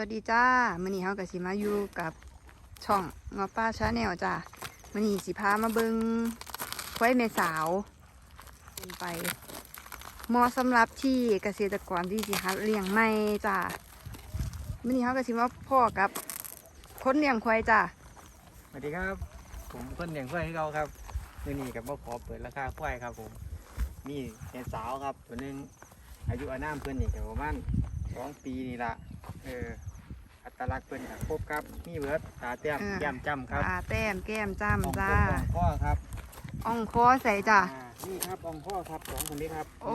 วัสดีจ้ามื้อนี้เฮาก็สิมาอยู่กับช่องงอป้าชาแนลจ้ามื้อนี้สิพามาเบิ่งควายแม่สาวเป็นไปเหมาะสำหรับที่เกษตรกรที่สิหัดเลี้ยงใหม่จ้ามื้อนี้เฮาก็สิมาพ่อกับคนเลี้ยงควายจ้าสวัสดีครับ ผมคนเลี้ยงควายให้เราครับมื่อนี้กับบ่ขอเปิดราคาควายครับผมมีแก่สาวครับตัวนึงอายุอานามเพื่อนนี่ก็ประมาณ สองปีนี่ละเอออัตลักษณ์เพื่อนกับครบครับ มีเบิร์ดตาเตี้ยมแย้มจ้ำครับตาแต้มแก้มอ่องจ้ำจ้าครบอ่องข้อครับอ่องคอใส่จ้าอ่านี่ครับอ่องข้อครับสองคนนี้ครับโอ้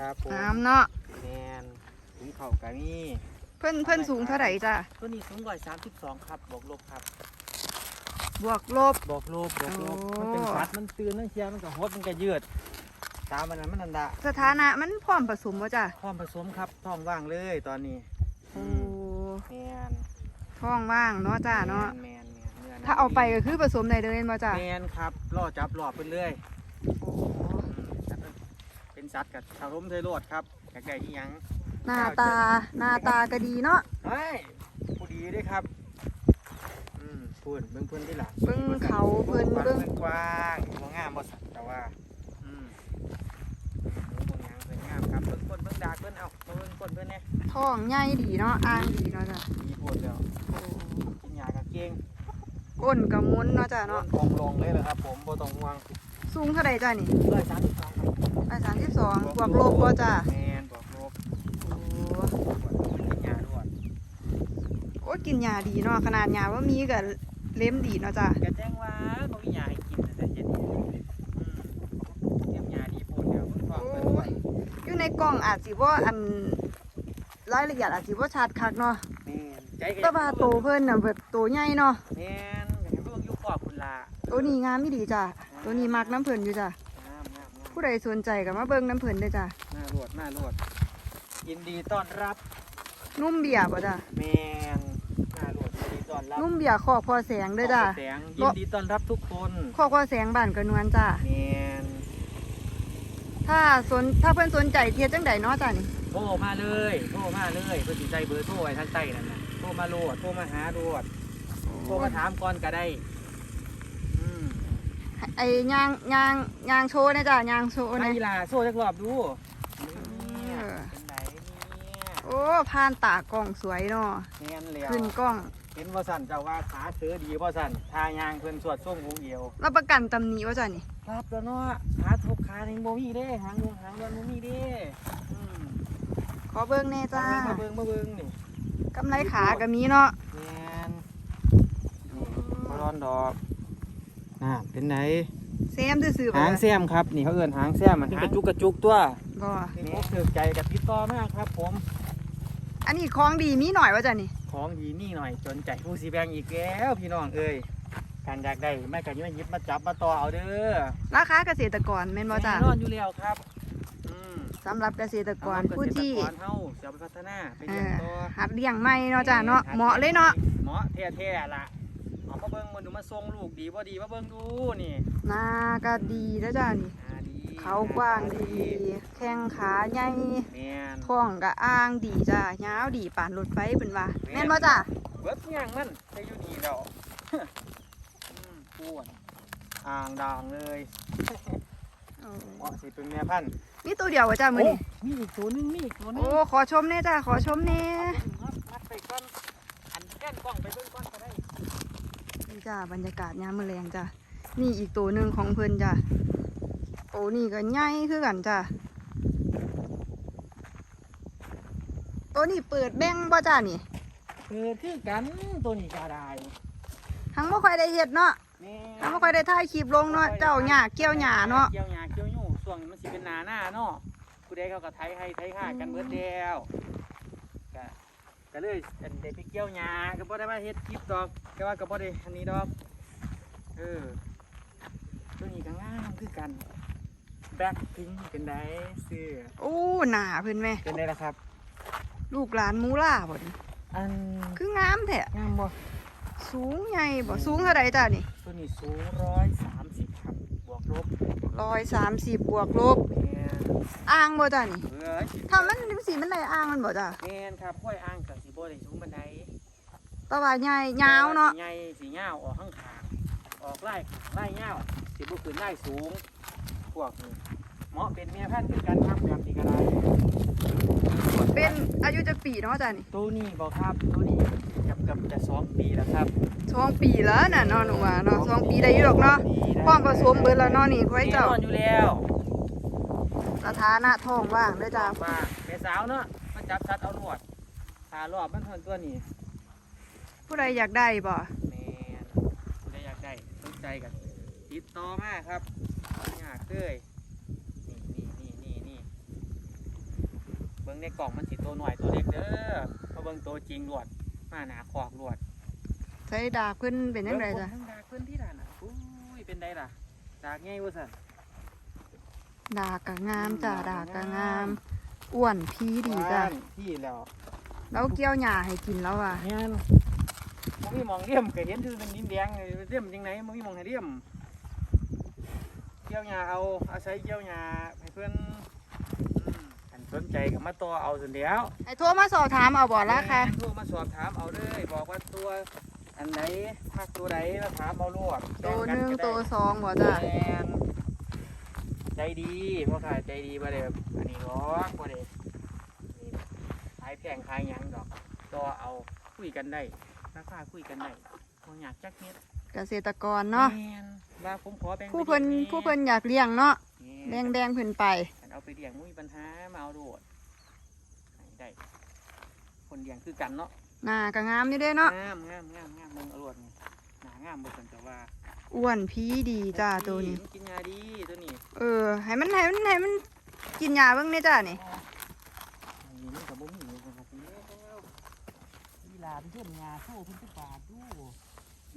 ครับผมงามเนาะ แมนถึงเข่ากันนี่เพิ่นเพิ่นสูงเท่าไหร่จ้าตัวนี้สูงกว่าสามสิบสองครับบวกลบครับ บวกลบบวกลบบวกลบโอ้ มันเป็นสัตว์มันตื่นมันเชียร์มันก็ฮดมันก็ยืด ตามมันนั้นมันนันดะสถานะมันพร้อมผสมบ่จ้าพร้อมผสมครับท้องว่างเลยตอนนี้โอ้แมนท้องว่างเนาะจ้าเนาะแมนแมนแมนถ้าเอาไปก็คือผสมได้เลยบ่จ้าแมนครับล่อจับหลอบไปเรื่อยโอ้เป็นสัตว์กับชาวร่มไทยโรดครับอยากได้อีหยังหน้าตาหน้าตาก็ดีเนาะเฮ้ยผู้ดีเด้วยครับอืมพูดเบิ่งเพื่อนที่หลังเบิ่งเขาเพิ่นเบิ่เบิ่งงกว้างบ่งามบ่สัตว์แต่ว่าอืมเบิ่งงามเพิ่นงามครับเบิ่งคนเบิ่ง ดากเพิ่นเอาเบิ่งคนเพิ่นเนี่ยท้องใหญ่ดีเนาะอ่างดีเนาะจ้าดีโพดแล้วกินยากับเกงก้นก็มุนเนาะจ้าเนาะกองลงเลยเหรอครับผมบ่ต้องห่วงสูงเท่าใดจ้านี่ร้อยสามสิบสองร้อยสามสิบสองบวกลบบ่จ้าแมนบวกลบโอ้กินยาด้วยโอ้กินยาดีเนาะขนาดยาว่ามีก็เล่มดีเนาะจ้ากระแจ้งว่าบ่มียาให้กินแต่เย็นอืมเตรียมยาดีโพดแล้วเพิ่นบอกเพิ่นว่า อยู่ ในกล่องอาจสิบ่อันรายละเอียดอาจสิบ่ชัดคักเนาะแม่นใจก็แต่ว่าโตเพิ่นน่ะแบบโตใหญ่เนาะแม่นอยากให้เบิ่งอยู่ขอบคุณลาตัวนี้งามอีดีจ้าตัวนี้มักน้ำเพิ่นอยู่จ้างามงามงามผู้ใดสนใจก็มาเบิ่งน้ำเพิ่นเด้อจ้าหน้าโลดหน้าโลดยินดีต้อนรับนุ่มเบียร์บ่จ้าแมนหน้าโลดยินดีต้อนรับนุ่มเบียร์ขอกพอแสงเด้อจ้าขอบแสงยินดีต้อนรับทุกคนขอกพอแสงบ้านกระนวลจ้าแมน ถ้าสนถ้าเพิ่นสนใจเทียจังใดเนาะจ้านี่โทรมาเลยโทรมาเลยเพื่อสิใจเบอร์โทรไว้ทางใต้นั่นน่ะโทรมาโลดโทรมาหาโลดโทรมาถามก่อนก็ได้อืมไอ้ยางยางยางโชว์นะจ้ายางโชว์ไอ้นะล่ะโซ่จักรอบดูเอเนี่ยอเป็นไหนเนี่ยโอ้ผ่านตากล้องสวยเนาะเนียนแล้ว ขึ้นกล้อง เห็นว่าสั่นเจ้าว่าขาเสือดีว่าสั่นทายางเพิ่นสวดส่งหูเอียวรับประกันตำหนิว่าจ้านี่ครับแล้วเนาะขาทบขาหนึ่งโมมีเด้หางดวงหางดวนโมมีเด้อืมขอเบิ่งแน่จ้ามาเบิ่งมาเบิ่งนี่กำไรขาก็มีเนาะแมนนี่บ่ร้อนดอกน่าเป็นไหนแซมซื่อๆบ่หางแซมครับ นี่เขาเอิ้นหางแซมมันกระจุกกระจุกตัวบ่นี่ถือใจกับติดต่อมากครับ ผม อันนี้ของดีมีหน่อยว่าจ้านี่ ของดีนี่หน่อย จนใจผู้สีแบงอีกแล้วพี่น้องเอ้ยการอยากได้ไม่กันยังไม่หยิบมาจับมาต่อเอาเด้อราคาเกษตรกรแม่นบ่จ้าแน่นอนอยู่แล้วครับอืมสำหรับเกษตรกรผู้ที่เกษตรกรเฮาจะเอาไปพัฒนาไปเอเลี้ยงอต่อ หัดเลี้ยงใหม่เนาะจ้าเนาะเหมาะเลยเนาะเหมาะแท้ๆล่ะเอามาเบิ่งมันดูมาทรงลูกดีบ่ดีมาเบิ่งดูนี่หน้าก็ดีแล้วจ้านี่อ่าดี เขากว้างดี แข้งขาใหญ่แม่นท้องก็อ้างดีจ้ายาวดีปานรถไฟเป็นว่าแม่นบ่จ้าเบิดย่างมันไปอยู่นี่แล้วอืมปวดอ่างด่างเลยเหมาะสิเป็นแม่พันธุ์มีตัวเดียวว่าจ้ามื้อนี้โมีอีกตัวหนึงมีอีกตัวหนึงโอ้ขอชมแน่จ้าขอชมแน่มัดมัดไปก่อนอันแก้นกล้องไปเบิ่งก่อนก็ได้นี่จ้าบรรยากาศยามมื้อแลงจ้านี่อีกตัวหนึงของเพิ่นจ้า โอ้นี่ก็ใหญ่คือกันจ้าตัวนี้เปิดแบ่งบ่จ้านี่ เกิดคือกันตัวนี้ก็ได้ทั้งบ่ค่อยได้เฮ็ดเนาะแม่ทั้งบ่ค่อยได้ถ่ายคลิปลงเนาะเจ้าหญ้าเกี่ยวหญ้าเนาะเกี่ยวหญ้าเกี่ยวหยูส่วงมันสิเป็นหนาหน้าเนาะผู้ใดเขาก็ไถให้ไถห้ากันเบิดแล้วก็ก็เลยอันได้ไปเกี่ยวหญ้าก็บ่ได้มาเฮ็ดคลิปดอกก็ว่าก็บ่ได้อันนี้ดอกเออตัวนี้ก็งามคือกัน แบ็คพิงเป็นไดเสื้อโอ้หน้าเพิ่นแม่ เป็นไดล่ะครับ ลูกหลานมูล่าบ่นี่อันคืองามแท้งามบ่สูงใหญ่บ่สูงเท่าใดจ้านี่ตัวนี้สูงร้อยสามสิบครับบวกลบ130บวกลบแม่นอ่างบ่จ้ะนี่เอ้ยถ้ามันสีมันได้อ่างมันบ่จ้ะแม่นครับห้วยอ่างกับสีโบได้สูงบันไดแต่ว่าใหญ่ยาวเนาะสีใหญ่สียาวออกข้างขางออกไล่ขางไล่ยาวสีบุขึ้นไล่สูง พวกนี้เหมาะเป็นเมียพันธุ์เป็นการทำแบบนี้ก็ได้เป็นอายุจะปีเนาะจ้ะนี่ตัวนี้บอกครับตัวนี้เกับกับจะสองปีแล้วครับสองปีแล้วน่ะเนาะหนูว่าเนาะสองปีได้อยู่ดอกเนาะความผสมเบิดแล้วเนาะนี่ควายแน่เจ้านอนอยู่แล้วสถานะท้องว่างเด้อจ้ะว่าแม่สาวเนาะมันจับชัดเอาหนวดหารอบมันเท่นตัวนี้ผู้ใดอยากได้บ่แม่นผู้ใดอยากได้สนใจกันติดต่อมาครับอ ยากเลยนี่นี่นี่นี่นี่เบิ้งในกล่องมันสิตัวหน่อยตัวเล็กเด้อมาเบิ้งตัวจริงลวดมาหนาขอกลวดใช้ดาบขึ้นเป็นยังไงจ้ะเบิ่งดากเพื่อนที่ด่านอะอุ้ยเป็นไดล่ะดากง่ายวะสันดากกะงามจ้ะดากกะงาม อ้วนพีดีจ้ะว่านที่แล้วแล้วเกี่ยวหญ้าให้กินแล้วอะแม่นมันมีหมองเลี่ยมก็เห็นคือเป็นดินแดงเลี่ยมจังไหนมันมีหมองให้เลี่ยมเกี่ยวหญ้าเอาอาศัยเกี่ยวหญ้าให้เพื่อนอืมอันสนใจก็มาต่อเอาส่วนเดียวให้โทรมาสอบถามเอาบ่ราคาแม่นโทรมาสอบถามเอาเลยบอกว่าตัวอันไหนพักตัวไหนมาถามเอาลวดตัวหนึ่งแบ่กัก็ได้ตัวสองบ่จ้ะ แมนใจดีพ่อขายใจดีบ่ได้แบบอันนี้หรอกบ่ได้นี่ขายแพงขายหยังดอกก็เอาคุยกันได้ราคาคุยกันได้บ่อยากจักเม็ดเกษตรกรเนาะ แม่น ว่าผมขอแบ่งผู้เพิ่นไปลี้ยงผู้เพิ่นอยากเลี้ยงเนาะแม่แดนงแดงๆเพิ่นไปคันเอาไปเลี้ยงบ่มีปัญหามาเอาโดดให้ได้คนเลี้ยงคือกันเนาะหน้าก็งามอยู่เด้เนาะงามงามงามงามเบิ่งเอาโดดนี่หน้างามบ่ซั่นแต่ว่าอ้วนพีดีจ้าตัวนี้มันกินยาดีตัวนี้ เออให้มันให้มันให้มันกินยาเบิ่งเนี่ยจ้านี่อันนี้มันกับบ่มีเลยนะครับแล้วอีหลาเป็นเพื่อนงาโซ่เพิ่นสิบาทดู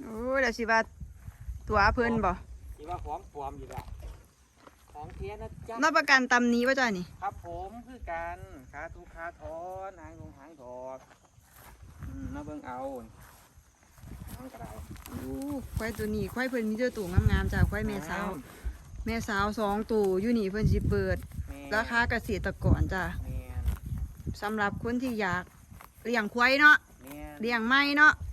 โอ้ยเดี๋ยวสิว่า ตัวเพิ่นบ่สิว่าของปลอมอยู่ละของเทียนะจ๊ะรับประกันตำหนี้ว่าจ้านี่ครับผมคือกันคาทุกคาทอนหางลงหางดอกอืมมาเบิ่งเอาหางกระไดโอ้ควายตัวนี้ควายเพิ่นมีเจ้าตัวงามๆจ้าควายแม่สาว แม่สาวสองตัวอยู่นี่เพิ่นสิเปิดแม่นราคาเกษตรกรจ้าแม่นสำหรับคนที่อยากเลี้ยงควายเนาะแม่นเลี้ยงไม่เนาะเพิ่นสิเลี้ย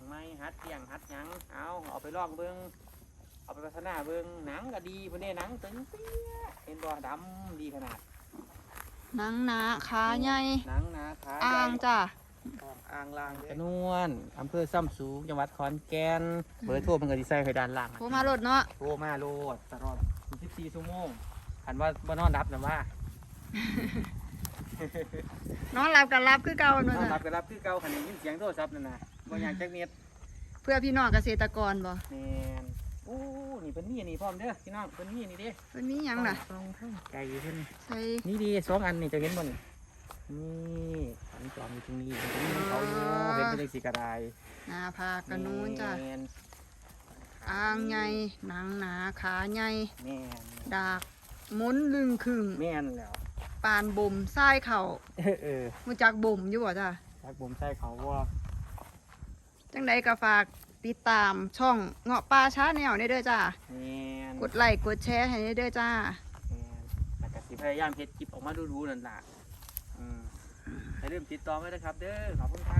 งไหมฮัดเลี้ยงฮัดหยังเอาเอาไปลองเบิ่งเอาไปพัฒนาเบิ่งหนังก็ดีเพิ่นได้หนังตึงเปี้ยเห็นบ่ดำดีขนาดหนังหนาขาใหญ่หนังนาขาอ่างใหญ่จ้าอ่างล่างกระนวลอำเภอซ้ำสูงจังหวัดขอนแก่นเบอร์โทรมันก็ดีไซน์ให้ด้านล่างโทรมาโลดเนาะโทรมาโลดตลอด24ชั่วโมงหันว่าบ่นอนรับนะว่า นอนหลับกันรับคือเก่านเนาะอนจ้ะรับก็รับคือเก่าคันได้ยินเสียงโทรศัพท์นั่นน่ะ บ่อยากจักเม็ดเพื่อพี่น้องเกษตรกรบ่แม่นโอ้นี่เพิ่นมีอันนี้พร้อมเด้อพี่น้องเพิ่นมีอันนี้เด้เพิ่นมีหยังล่ะตรงข้างไก่เพิ่นใส่นี่ดีสองอันนี่จะเห็นบ่นี่นี่อันจอมอยู่ตรงนี้ตรงนี้เขาอยู่เห็นเป็นเลขสีกระไดหน้าผากกระนูนจ้ะแม่นอ่างใหญ่หนังหนาขาใหญ่แม่นดากหมุนลึงครึ่งแม่นแล้วปานบ่มทรายเข่าเออเออ รู้จักบ่มอยู่บ่จ้ะ รักผมใช่เขาว่า จังใดก็ฝากติดตามช่องเงาะปลาช้าแนวได้เด้อจ้า แม่นกดไลค์กดแชร์ให้ได้เด้อจ้า แม่นแต่กสิพยายามเฮ็ดคลิปออกมาดูๆนั่นล่ะอืมอย่าลืมติดต่อไว้นะครับ เด้อขอบคุณครั